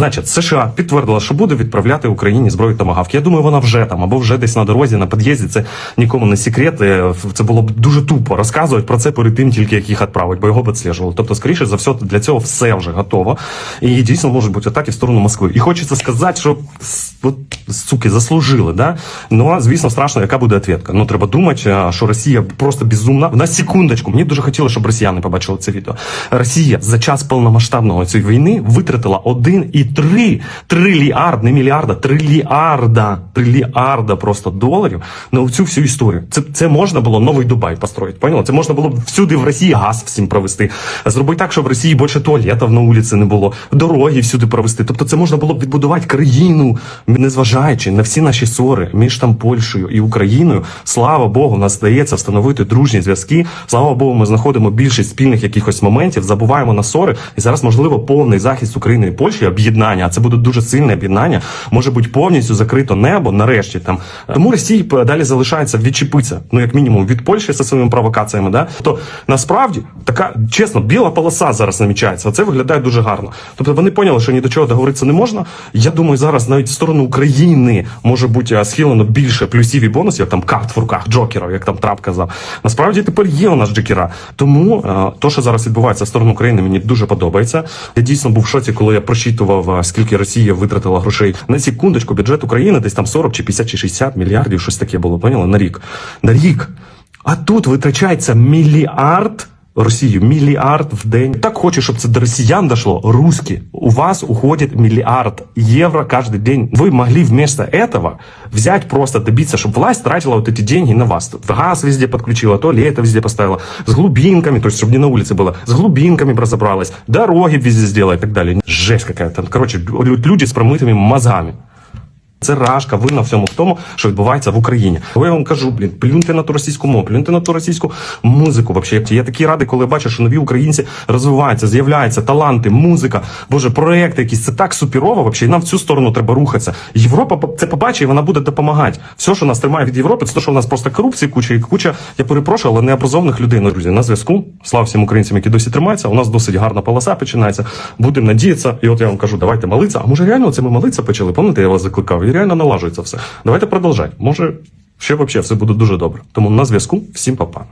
Значить, США підтвердила, що буде відправляти Україні зброю томагавк. Я думаю, вона вже там або вже десь на дорозі, на під'їзді. Це нікому не секрет. Е, Це було б дуже тупо розказувати про це перед тим, тільки як їх відправить, бо його б відслежували. Тобто, скоріше за все, для цього все вже готово. І дійсно можуть бути атаки в сторону Москви. І хочеться сказати, що от, суки заслужили, да? Ну звісно, страшно, яка буде відповідка. Ну треба думати, що Росія просто безумна. На секундочку, мені дуже хотілося, щоб росіяни побачили це відео. Росія за час повномасштабного цієї війни витратила 1,3 трильярд, не мільярда, трильярда, трильярда просто доларів на цю всю історію. Це, це можна було новий Дубай построїти. Поняла? Це можна було б всюди в Росії газ всім провести. Зробити так, щоб в Росії більше туалетів на вулиці не було, дороги всюди провести. Тобто, це можна було б відбудувати країну, незважаючи на всі наші ссори між там Польщею і Україною. Слава Богу, нас здається встановити дружні зв'язки. Слава Богу, ми знаходимо більшість спільних якихось моментів, забуваємо на ссори. І зараз, можливо, повний захист України і Польщі, об'єднання. А це буде дуже сильне об'єднання. Може бути повністю закрито небо. Нарешті там тому Росії далі залишається відчепитися. Ну як мінімум від Польщі зі своїми провокаціями. Да? То насправді така чесно, біла полоса зараз намічається. Це виглядає дуже гарно. Тобто вони поняли, що ні до чого договоритися не можна. Я думаю, зараз навіть в сторону України може бути схилено більше плюсів і бонусів, там карт в руках джокерів, як там Трап казав. Насправді тепер є у нас джокера. Тому то, що зараз відбувається в сторону України, мені дуже подобається. Я дійсно був в шоці, коли я прочитував, е, скільки Росія витратила грошей на секундочку. Бюджет України десь там 40 чи 50 чи 60 мільярдів, щось таке було. Поняли? На рік. На рік. А тут витрачається мільярд. Росію мільярд в день. Так хочу, щоб це до росіян дошло. Русські, у вас уходит миллиард евро каждый день. Вы могли вместо этого взять просто добиться, чтобы власть тратила вот эти деньги на вас. Тут Газ везде подключила, туалеты везде поставила, с глубинками, то есть чтобы не на улице было, с глубинками б разобралась, дороги везде сделала и так далее. Жесть какая-то. Короче, лю- люди с промытыми мозгами. Це рашка винна всьому в тому, що відбувається в Україні. Бо я вам кажу, блін, плюньте на ту російську мову, плюньте на ту російську музику. Вообще, я такий радий, коли бачу, що нові українці розвиваються, з'являються таланти, музика, боже, проекти якісь. Це так суперово. Вообще, і нам в цю сторону треба рухатися. Європа це побачить, і вона буде допомагати. Все, що нас тримає від Європи, це те, що у нас просто корупції, куча і куча. Я перепрошую, але необразованих людей. Ну, друзі, на зв'язку. Слава всім українцям, які досі тримаються. У нас досить гарна полоса починається. Будемо надіятися. І от я вам кажу, давайте молитися. А може реально це ми молитися почали? Пам'ятаєте, я вас закликав? Реально налажується все. Давайте продовжать. Може, ще взагалі все буде дуже добре. Тому на зв'язку. Всім па-па.